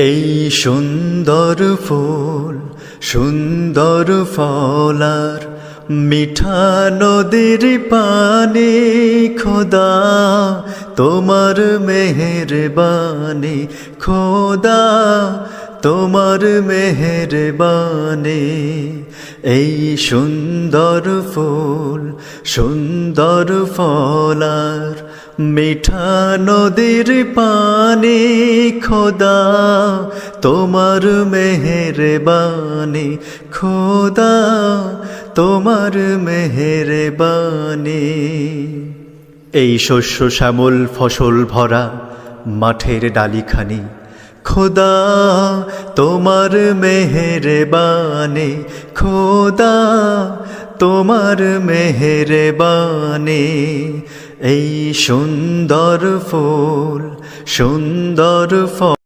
এই সুন্দর ফুল সুন্দর ফলার মিঠা নদীর পানি খোদা তোমার মেহেরবানি খোদা তোমার মেহেরবানি এই সুন্দর ফুল, সুন্দর ফলার মিঠা নদীর পানি, খোদা, তোমার মেহেরবানি, খোদা, তোমার মেহেরবানি। এই শস্য শ্যামল ফসল ভরা মাঠের ডালিখানি খোদা তোমার মেহেরবানে খোদা তোমার মেহেরবানে। এই সুন্দর ফুল সুন্দর ফল